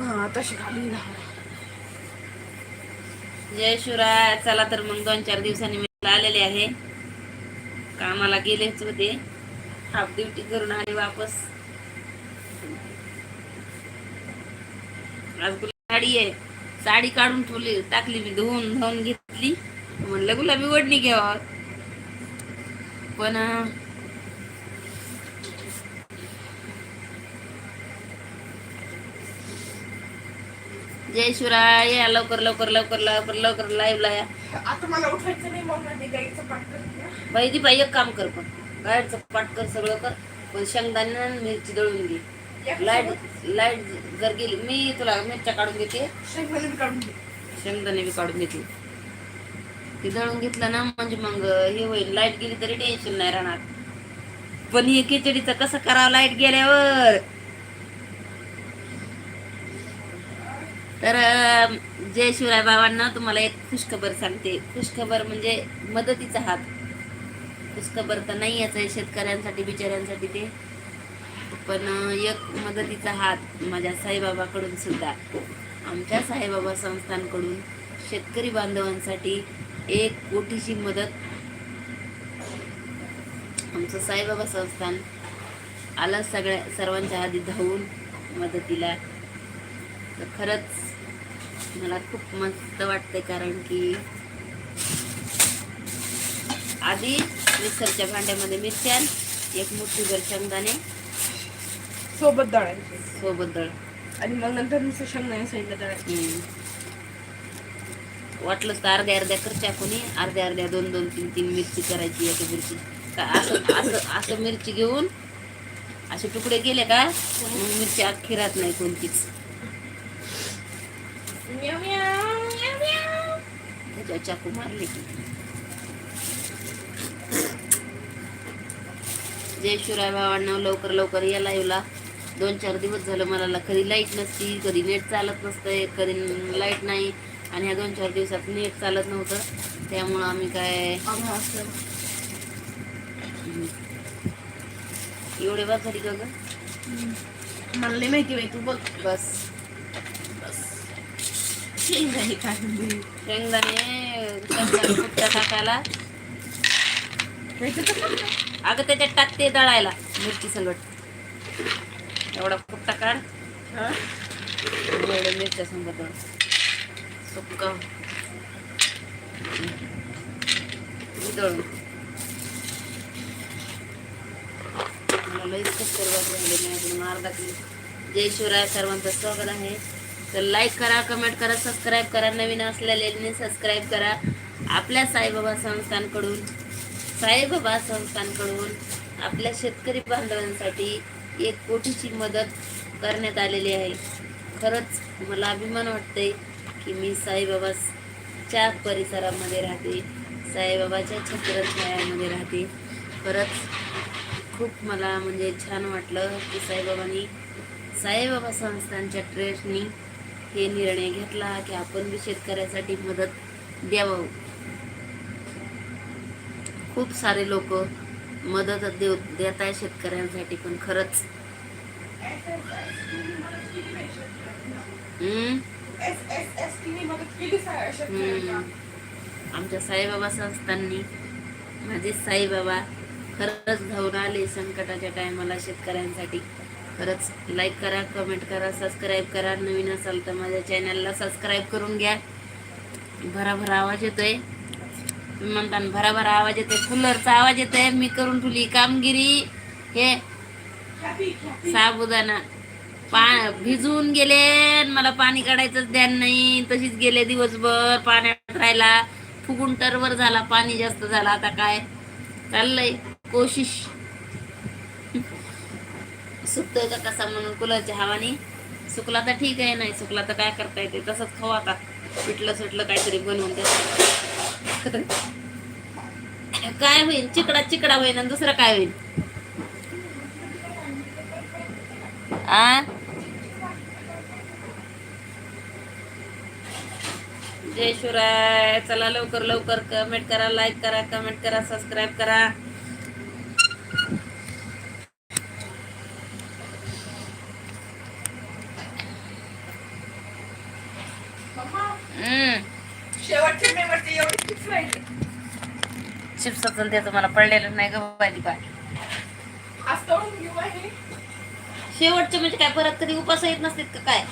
हा तशी खाली जय शिवराय चला तर मग दोन चार दिवसांनी मी आलेले आहे. कामाला गेलेच होते. हाफ ड्युटी करून आले वापस. आज गुलाब साडी आहे. साडी काढून ठेवली टाकली मी धुवून धावून घेतली. म्हणलं गुलाबी ओढणी घ्यावा. पण जय शिवराय या लवकर लवकर लवकर लवकर लवकर लाईव्हला या. आता मला उठायचं नाही मग मी गाईचं पाठ करते. बाई दी बाई एक काम कर पण. बाहेरचं पाठ कर सगळं कर. पण शेंगदाणे मिरची दळून घे. लाइट लाइट जर गेली मी तुला मिरच्या काढून घेते शेंगदाणे बी काढून घेते ते दळून घेतलं ना म्हणजे मग हे होईल. लाइट गेली तरी टेन्शन नाही राहणार. पण हे खिचडीचं कसं करावं? लाइट गेल्यावर. तर जय शिवराय बाबांना तुम्हाला एक खुशखबर सांगते. खुशखबर म्हणजे मदतीचा हात. खुशखबर तर नाही याचं आहे शेतकऱ्यांसाठी बिचाऱ्यांसाठी ते. पण एक मदतीचा हात माझ्या साईबाबाकडून सुद्धा. आमच्या साईबाबा संस्थांकडून शेतकरी बांधवांसाठी एक कोटीची मदत. आमचं साईबाबा संस्थान आलं सगळ्या सर्वांच्या आधी धावून मदतीला. तर खरंच मला खूप मस्त वाटते कारण की आधी मिक्सरच्या भांड्यामध्ये मिरच्या एक मुठीभर शेंगदाणे सोबत दळायचे सोबत दळ आणि मग नंतर नुसतं शेंगदाणे साईडला दळायचे हम्म. वाटलंच तर अर्ध्या अर्ध्या करच्या कोणी अर्ध्या अर्ध्या दोन दोन तीन तीन मिरची करायची एक मिरची. असं असं असं मिरची घेऊन असे तुकडे केले का मिरची अख्खी राहत नाही कोणतीच. त्याच्यावर चाकू मारले की जय शिवराय भावांना लवकर लवकर या लाईव्हला दोन चार दिवस झालं मला कधी लाइट नसती कधी नेट चालत नसतंय कधी लाइट नाही. आणि ह्या दोन चार दिवसात नेट चालत नव्हतं. त्यामुळं आम्ही काय एवढे बाद झाली का ग? मला नाही माहिती तू बघ. बस. शेंगदाणे काढून दे शेंगदाणे शेंगदाणे टाकायला अगं त्याच्यात टाकते दळायला मिरची सगट एवढा फुट्टा काढ हा? एवढं मिरच्या संगत दळ दळून मला लईच कस्तर झाले मी अजून अर्धा किलो जय शिवराय सर्वांचं स्वागत आहे तर लाईक करा कमेंट करा सबस्क्राईब करा. नवीन असलेल्यांनी सबस्क्राईब करा. आपल्या साईबाबा संस्थांकडून साईबाबा संस्थांकडून आपल्या शेतकरी बांधवांसाठी एक कोटीची मदत करण्यात आलेली आहे. खरंच मला अभिमान वाटते की मी साईबाबाच्या परिसरामध्ये राहते साईबाबाच्या छत्रछायामध्ये राहते. खरंच खूप मला म्हणजे छान वाटलं की साईबाबांनी साईबाबा संस्थांच्या ट्रेसनी हे निर्णय घेतला की आपण बी शेतकऱ्यासाठी मदत द्यावं. खूप सारे लोक मदत देव देत आहे शेतकऱ्यांसाठी पण खरंच. हम्म, आमच्या साईबाबा संस्थांनी माझे साईबाबा खरंच धावून आले संकटाच्या टायमाला शेतकऱ्यांसाठी. खरंच लाईक करा कमेंट करा सबस्क्राईब करा. नवीन असाल तर माझ्या चॅनलला सबस्क्राईब करून घ्या. भराभरा आवाज येतोय. तुम्ही म्हणता ना भराभरा आवाज येतोय. कूलरचा आवाज येतोय. मी करून ठेवली कामगिरी. हे साबुदाणा. पा भिजून गेले मला पाणी काढायचंच ध्यान नाही. तशीच गेले दिवसभर पाण्यात राहिला फुगून टरवर झाला पाणी जास्त झाला. आता काय? चाललंय. कोशिश. सुकतोय का कसा म्हणून कुलरच्या हवानी सुकला तर ठीक आहे नाही सुकला तर काय करता येते? तसंच खाऊ आता. पिटलं सुटलं काहीतरी बनवून ते काय होईल? चिकडा चिकडा होईल आणि दुसरं काय होईल? आ? जय शिवराय. चला लवकर लवकर कमेंट करा लाईक करा कमेंट करा सबस्क्राईब करा शेवटचे मेवटचे एवढे चिप्स राहिले चिप्सचं ते तुम्हाला पडलेलं नाही ग बाजी काय शेवटचे म्हणजे काय परत कधी उपास येत नसतात का काय?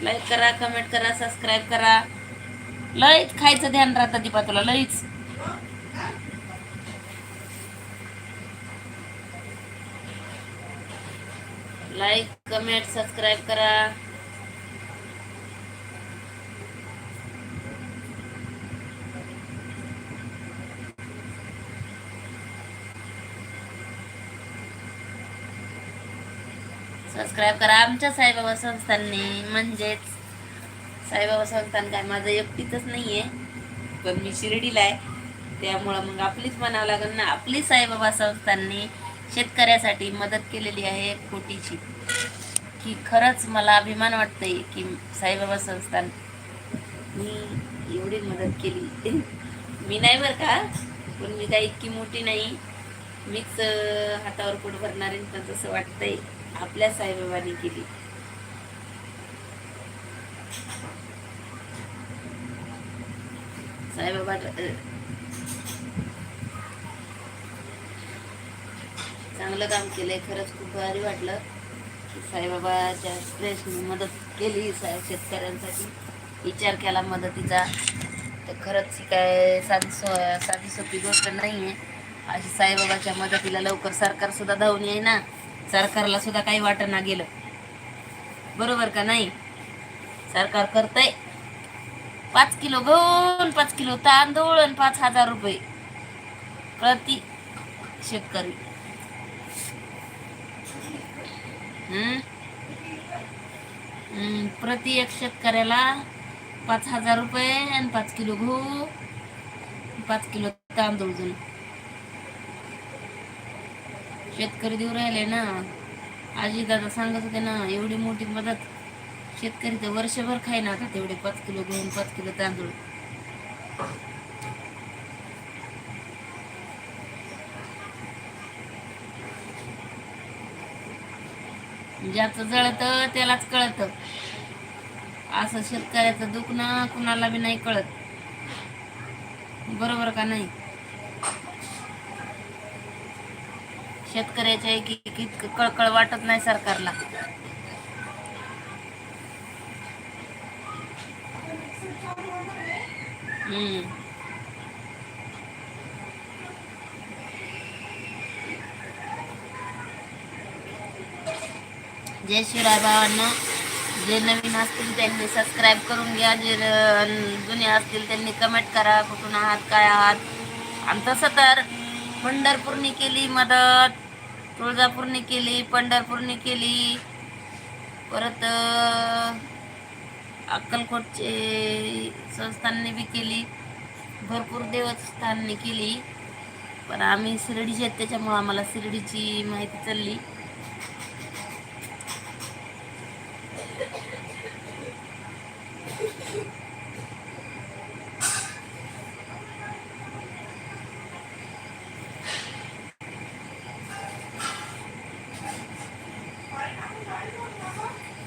लाईक करा कमेंट करा सबस्क्राईब करा. लईच खायचं ध्यान राहतं दीपा तुला लईच लाईक कमेंट सबस्क्राईब करा. सबस्क्राईब करा. आमच्या साईबाबा संस्थांनी म्हणजेच साईबाबा संस्थान काय माझं एकटीतच नाही आहे पण मी शिर्डीला आहे. त्यामुळं मग आपलीच म्हणावं लागेल ना आपली साईबाबा संस्थांनी शेतकऱ्यासाठी मदत केलेली आहे एक कोटीची. की खरंच मला अभिमान वाटतंय की साईबाबा संस्थान मी एवढी मदत केली. मी नाही बरं का पण मी काही इतकी मोठी नाही. मीच हातावर पोट भरणारी तर तसं वाटतंय. आपल्या साईबाबांनी केली. साईबाबा चांगलं काम केलंय. खरंच खूप भारी वाटलं साईबाबाच्या प्रयत्न मदत केली सा शेतकऱ्यांसाठी. विचार केला मदतीचा. तर खरंच ही काय साधी सो साधी सोपी गोष्ट नाही आहे अशी साईबाबाच्या मदतीला लवकर सरकार सुद्धा धावून येई ना सरकारला सुद्धा काही वाटना गेलं. बरोबर का नाही? सरकार करतंय. पाच किलो गहू पाच किलो तांदूळ आणि पाच हजार रुपये प्रति शेतकरी. प्रति एक शेतकऱ्याला पाच हजार रुपये आणि पाच किलो गहू पाच किलो तांदूळ जण शेतकरी देऊ राहिले ना. आजी दादा सांगत होते ना एवढी मोठी मदत शेतकरी तर वर्षभर खाय ना आता तेवढे पाच किलो गहू पाच किलो तांदूळ. ज्याचं जळतं त्यालाच कळतं. असं शेतकऱ्याचं दुखणं कुणाला बी नाही कळत. बरोबर का नाही? शेतकऱ्याच्या एक इतकं कळकळ वाटत नाही सरकारला. हम्म. जय शिवराय भावांनो जे नवीन असतील त्यांनी सबस्क्राईब करून घ्या. जे जुने असतील त्यांनी कमेंट करा. कुठून आहात काय आहात. आणि तसं तर पंढरपूरनी केली मदत तुळजापूरनी केली पंढरपूरनी केली. परत अक्कलकोटचे संस्थांनी बी केली. भरपूर देवस्थाननी केली. पण आम्ही शिर्डीचे आहेत त्याच्यामुळं आम्हाला शिर्डीची माहिती चालली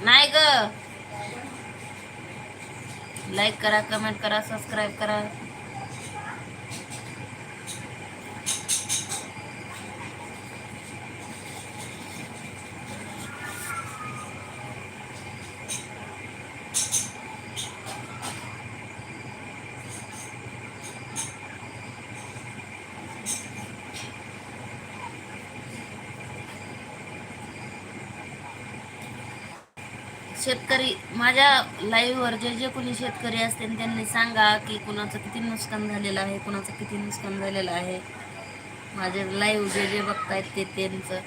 नाही ग लाईक करा कमेंट करा सबस्क्राईब करा. शेतकरी माझ्या लाईव्हवर जे जे कोणी शेतकरी असतील त्यांनी सांगा की कुणाचं किती नुकसान झालेलं आहे कुणाचं किती नुकसान झालेलं आहे. माझे लाईव्ह जे जे बघतायत ते त्यांचं.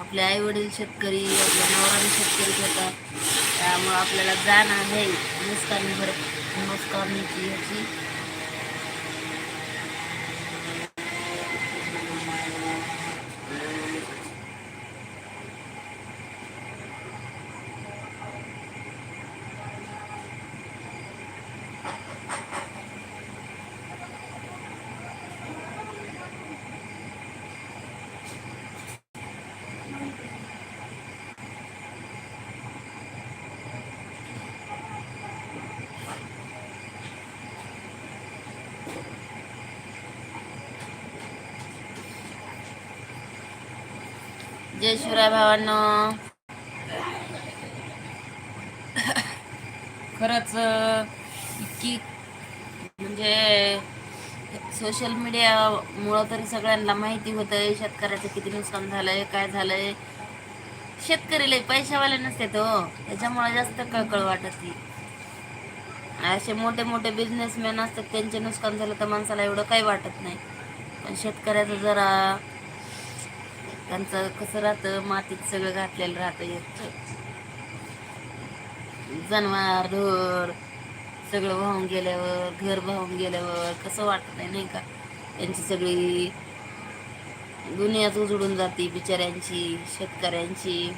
आपले आई वडील शेतकरी आपल्या नवराने शेतकरी घेतात त्यामुळं आपल्याला जाण आहे. नुकसान भर नुकसानीची ह्याची जय शिवराय भावांना. खरंच इतकी म्हणजे सोशल मीडियामुळं तरी सगळ्यांना माहिती होतंय शेतकऱ्याचं किती नुकसान झालंय काय झालंय. शेतकरी लय पैशावाले नसते तो. त्याच्यामुळे जास्त कळकळ वाटत असे मोठे मोठे बिझनेसमॅन असतात त्यांचे नुकसान झालं तर माणसाला एवढं काही वाटत नाही. पण शेतकऱ्याचं जरा त्यांचं कसं राहतं मातीत सगळं घातलेलं राहतं एक जनावर ढोर सगळं वाहून गेल्यावर घर वाहून गेल्यावर कसं वाटत नाही नाही का? त्यांची सगळी दुनियाच उजडून जाते बिचाऱ्यांची शेतकऱ्यांची.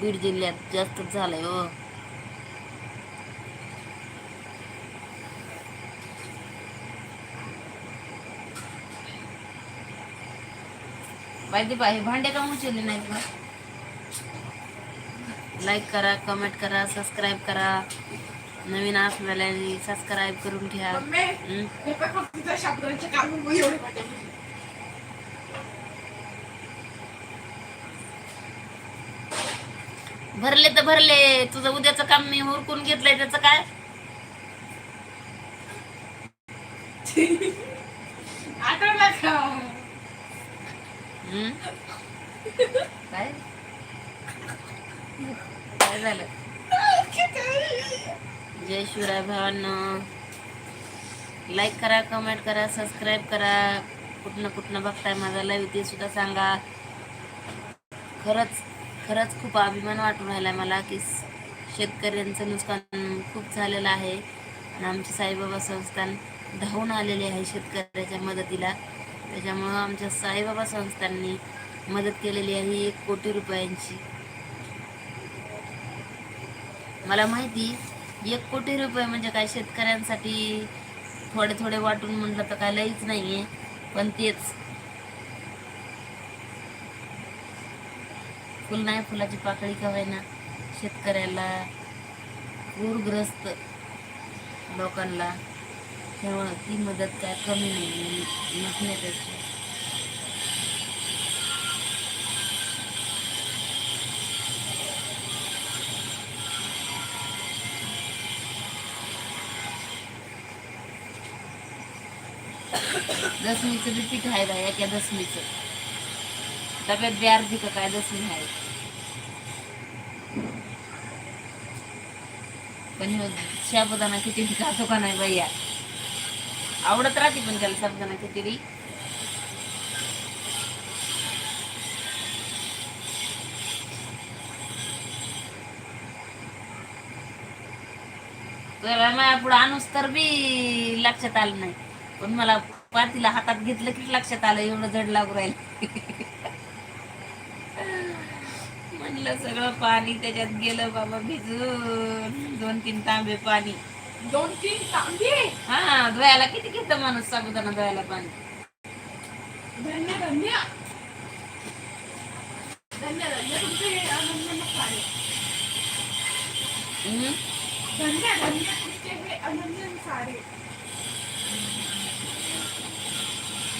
बीड जिल्ह्यात जास्तच झालंय हो. बाकी बाई भांडे का उचलले नाहीत का लाईक करा कमेंट करा सबस्क्राईब करा. नवीन असलेल्यांनी सबस्क्राईब करून घ्या हं? हे भरले तर भरले तुझं उद्याचं काम मी उरकून घेतलंय त्याचं काय? आठवला का हं? काय? काय झालं? जय शिवराय भावांना. लाईक करा कमेंट करा सबस्क्राईब करा. कुठनं कुठनं बघताय माझा लाईव्ह ते सुद्धा सांगा. खरंच खरंच खूप अभिमान वाटून राहिला मला की शेतकऱ्यांचं नुकसान खूप झालेलं आहे. आणि आमचे साईबाबा संस्थान धावून आलेले आहे शेतकऱ्याच्या मदतीला. त्याच्यामुळं आमच्या साईबाबा संस्थांनी मदत केलेली आहे एक कोटी रुपयांची. मला माहिती एक कोटी रुपये म्हणजे काय शेतकऱ्यांसाठी थोडे थोडे वाटून म्हटलं तर काय लईच नाही आहे पण तेच. फुल नाही फुलाची पाकळी का ना शेतकऱ्याला पूरग्रस्त लोकांना तेव्हा ती मदत काय कमी नाही नसण्यापेक्षा दसमीचं बी पीठ आहे बाया त्या दसमीचं. डब्यात बी अर्धी का काय दसमी आहे. पण ह्यो किती खिचडी खातो का नाही बाई आवडत राहते पण त्याला साबुदाणा खिचडी माझ्या पुढे आणूस तर बी लक्षात आलं नाही. पण मला पातीला हातात घेतलं की लक्षात आलं एवढं जड लागू राहिलं. म्हणलं सगळं पाणी त्याच्यात गेलं बाबा भिजून दोन तीन तांबे पाणी. दोन तीन तांबे हा धुवायला किती घेतं माणूस साबुदाणा धुवायला पाणी? धन्य धन्य. धन्य धन्य तुमचे हे अनन्य सारे हम्म? धन्य धन्य तुमचे हे अनन्य सारे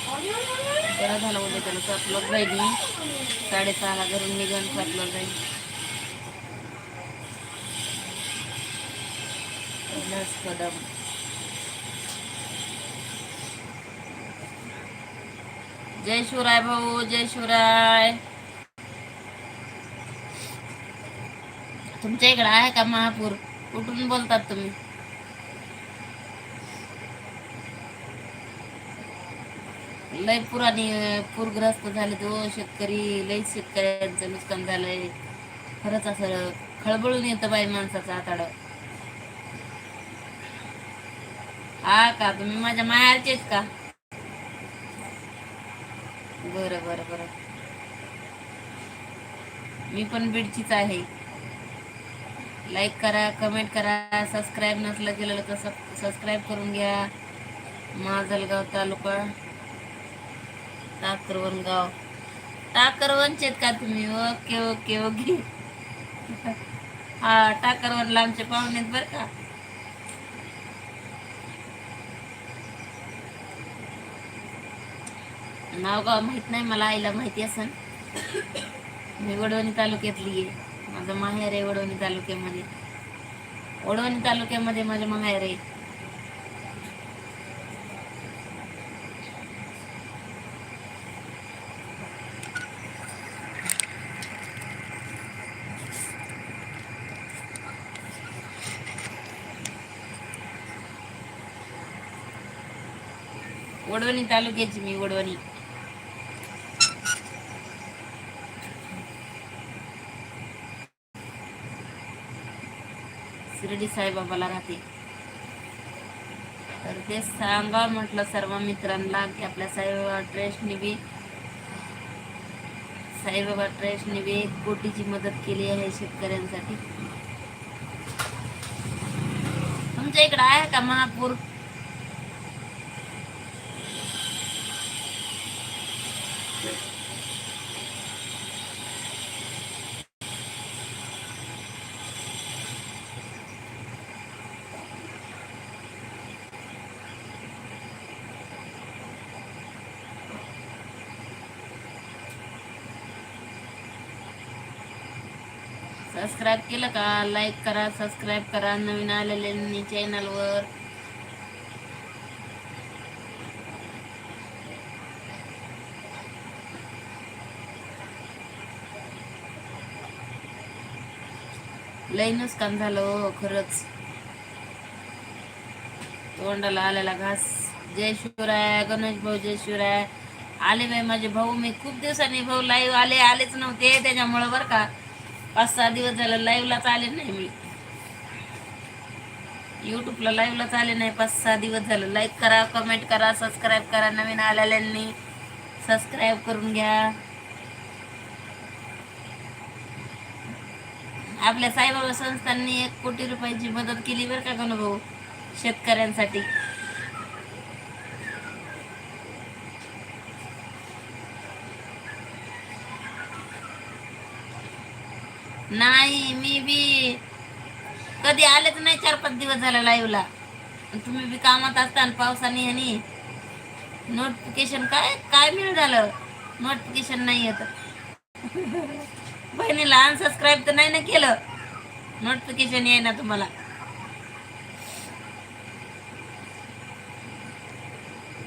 अरे, अरे, अरे, अरे. बरं झालं उद्या त्याला सापलं जाईल मी. साडेसहाला घरून निघून सापलं जाईल. लस कदम जय शिवराय भाऊ जय शिवराय तुमच्या इकडे आहे का महापूर? कुठून बोलतात तुम्ही? लय पुराणी पूरग्रस्त झाले तो शेतकरी. लय शेतकऱ्यांचं नुकसान झालंय. खरंच असं खळबळून येतं बाई माणसाचं आताड. हा का? तुम्ही माझ्या मायाचेच का? बरं बरं बरं. मी पण बीडचीच आहे. लाईक करा कमेंट करा. सबस्क्राईब नसलं केलेलं तर सबस्क्राईब करून घ्या. माजलगाव तालुका. टाकरवन गाव. टाकरवनचे आहेत का तुम्ही? ओके ओके ओके हा टाकरवनला लांबचे पाहुणे आहेत बरं का. नाव गाव माहीत नाही मला आईला माहिती असन. मी वडवणी तालुक्यातली आहे. माझं माहेर आहे वडवणी तालुक्यामध्ये. वडवणी तालुक्यामध्ये माझं माहेर आहे. वडवणी तालुक्याची मी वडवणी. शिर्डी साईबाबाला राहते. तर ते सांगा म्हटलं सर्व मित्रांना की आपल्या साईबाबा ट्रेस्टने बी साईबाबा ट्रेस्टने बी एक कोटीची मदत केली आहे शेतकऱ्यांसाठी. तुमच्या इकडे आहे का महापूर? सबस्क्राईब केलं का? लाईक करा सबस्क्राईब करा. नवीन आलेल्यांनी चॅनलवर लई नुकसान झालं हो खरंच. तोंडाला आलेला घास. जय शिवराय गणेश भाऊ जय शिवराय. आले बाई माझे भाऊ. मी खूप दिवसांनी भाऊ लाईव्ह आले आलेच नव्हते त्याच्यामुळं बरं का. पाच सहा दिवस झालं लाईव्हलाच आले नाही मी. युट्यूबला लाईव्हलाच आले नाही. पाच सहा दिवस झालं. लाईक करा कमेंट करा सबस्क्राईब करा. नवीन आलेल्यांनी सबस्क्राईब करून घ्या. आपल्या साईबाबा संस्थांनी एक कोटी रुपयाची मदत केली बरं का गणभाऊ शेतकऱ्यांसाठी. नाही मी बी कधी आलेच नाही चार पाच दिवस झाला लाईव्हला तुम्ही बी कामात असता आणि पावसाने ह्यानी नोटिफिकेशन काय काय मिळ झालं? नोटिफिकेशन नाही येत. बहिणीला अनसबस्क्राईब तर नाही ना केलं. नोटिफिकेशन येई ना तुम्हाला.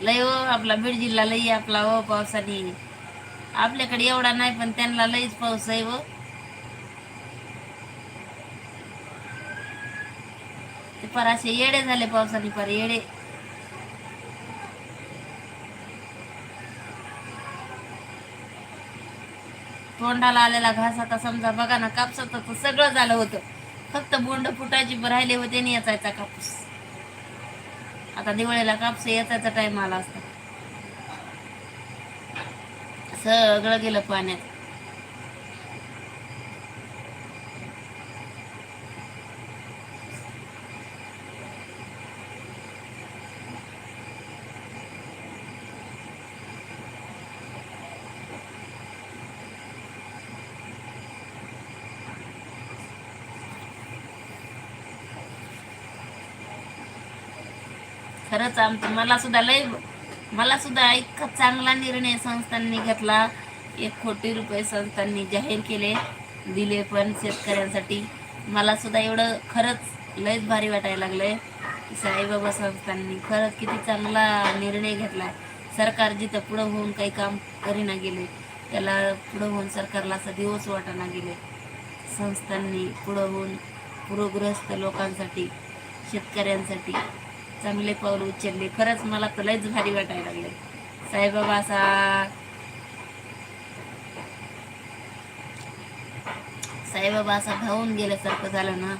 लय हो आपला बीड जिल्हा लई आपला हो पावसाने. आपल्याकडे एवढा नाही पण त्यांना लईच पाऊस आहे हो. ते असे येडे झाले पावसाने पर येडे. तोंडाला आलेला घास आता समजा बघा ना कापसाचं तर सगळं झालं होतं. फक्त बोंड फुटायची राहिले होते आणि याचायचा कापूस. आता दिवाळीला कापूस याचायचा टाइम आला असता. सगळं गेलं पाण्यात. खरंच आमचं मला सुद्धा लय मला सुद्धा एक चांगला निर्णय संस्थांनी घेतला. एक कोटी रुपये संस्थांनी जाहीर केले दिले पण शेतकऱ्यांसाठी. मला सुद्धा एवढं खरंच लयच भारी वाटायला लागलंय. आहे साईबाबा संस्थांनी खरंच किती चांगला निर्णय घेतला. सरकार जिथं पुढं होऊन काही काम करीना गेले त्याला पुढं होऊन सरकारला असं दिवस वाटाना गेले. संस्थांनी पुढं होऊन पूरग्रस्त लोकांसाठी शेतकऱ्यांसाठी चांगले पाऊल उचलले. खरंच मला तर लयच भारी वाटायला लागले साईबाबा असा साईबाबा असा भाऊन गेल्यासारखं झालं ना.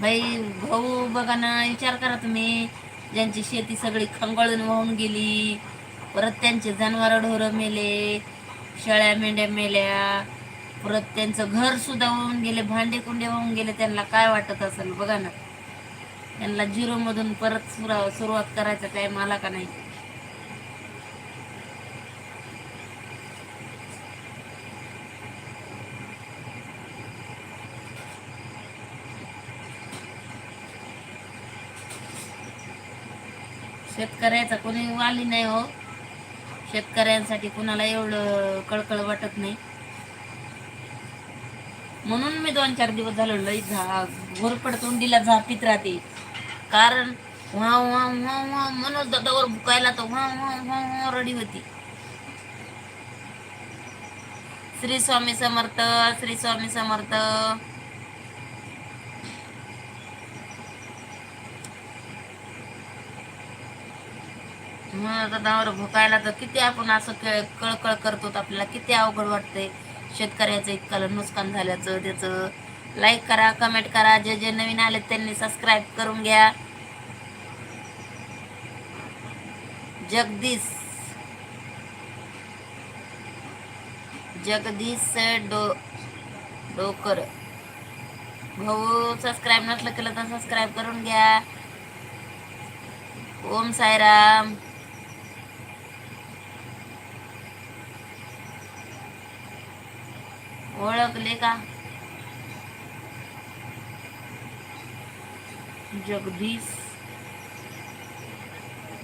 बाई भाऊ बघा ना विचार करा तुम्ही. ज्यांची शेती सगळी खंगळून वाहून गेली परत त्यांचे जनावर ढोरं मेले शेळ्या मेंढ्या मेल्या परत त्यांचं घर सुद्धा वाहून गेले भांडे कुंडे वाहून गेले त्यांना काय वाटत असेल बघा ना. यांना झिरो मधून परत सुरा सुरुवात करायचा काय मला का नाही? शेतकऱ्याचा कोणी वाली नाही हो. शेतकऱ्यांसाठी कुणाला एवढं कळकळ वाटत नाही. म्हणून मी दोन चार दिवस झालो लई झा घोरपड तोंडीला झापीत राहते. कारण व्हा व्हा व्हा व्हा मनोज दादावर भुकायला तर व्हा व्हा व्हा व्हा रडी होती. श्री स्वामी समर्थ श्री स्वामी समर्थ. म्हणून दादावर भुकायला तर किती आपण असं कळकळ करतो आपल्याला किती अवघड वाटतंय. शेतकऱ्याचं इतकाला नुकसान झाल्याचं त्याचं. लाईक करा कमेंट करा. जे जे नवीन आले त्यांनी सबस्क्राईब करून घ्या. जगदीश. जगदीश डो डोकर. भाऊ सबस्क्राईब नसलं केलं तर सबस्क्राईब करून घ्या. ओम साईराम. ओळखले का? जगदीश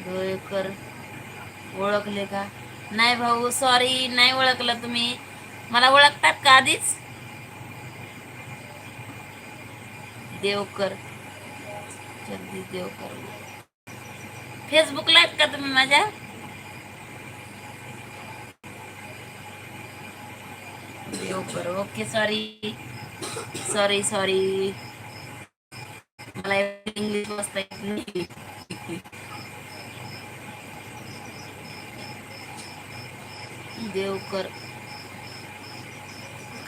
डोळेकर ओळखले का? नाही भाऊ सॉरी नाही ओळखलं तुम्ही. मला ओळखतात का आधीच? देवकर. जगदीश देवकर. फेसबुकला आहेत का तुम्ही माझ्या? Devkar. Okay sorry sorry sorry मला इंग्लिश वाचता येत नाही. देवकर.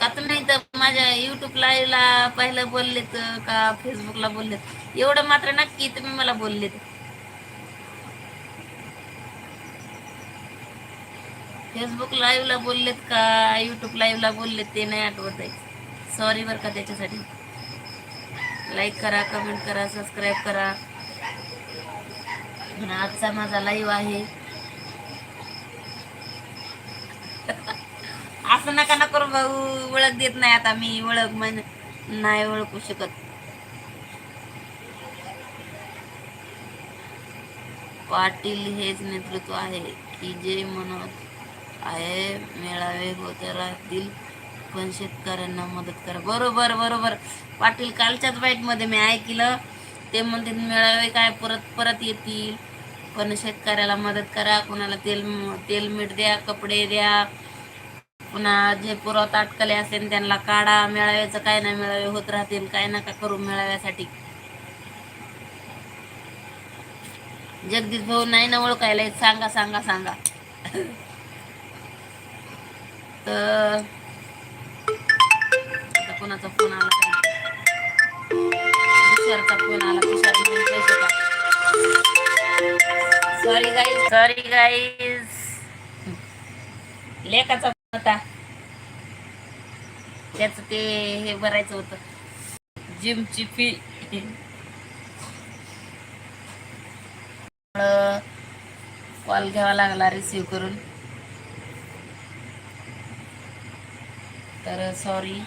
का तर नाही तर माझ्या युट्यूब लाईव्हला पहिलं बोललेत का फेसबुकला बोललेत. एवढं मात्र नक्की तुम्ही मला बोललेत. फेसबुक लाईव्हला बोललेत का युट्यूब लाईव्हला बोललेत ते नाही आठवत आहे. सॉरी बरं का त्याच्यासाठी. लाईक करा कमेंट करा सबस्क्राईब करा. आजचा माझा लाईव्ह आहे. असं नका ना करू भाऊ. ओळख देत नाही आता मी. ओळख म्हण नाही ओळखू शकत. पाटील हेच नेतृत्व आहे. की जे म्हणत आहे मेळावे हो त्याला दिल पण शेतकऱ्यांना मदत करा. बरोबर बरोबर. पाटील कालच्याच बाईटमध्ये मी ऐकलं. ते म्हणते मेळावे काय परत परत येतील. पण शेतकऱ्याला मदत करा. कुणाला तेल तेल मीठ द्या कपडे द्या. पुन्हा जे पुरात अटकले असेल त्यांना काढा. मेळाव्याचं काय नाही मेळावे होत राहतील. काय नका करू मेळाव्यासाठी. जगदीश भाऊ नाही ना ओळखायला सांगा सांगा सांगा. तर कोणाचा फोन आला तुषारचा फोन आला Tushar sorry guys sorry guys लेखाचा फोन होता. त्याच ते हे भरायचं होतं. जिमची फी कॉल घ्यावा लागला रिसीव करून. तर सॉरी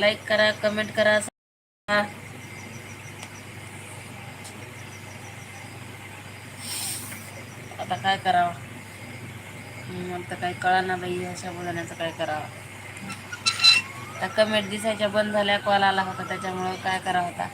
लाईक करा कमेंट करा. आता काय करावं? आता मला तर काही कळना बाई अशा बोलण्याचं काय करावं? आता कमेंट दिसायच्या बंद झाल्या कॉल आला होता त्याच्यामुळं काय करावं होता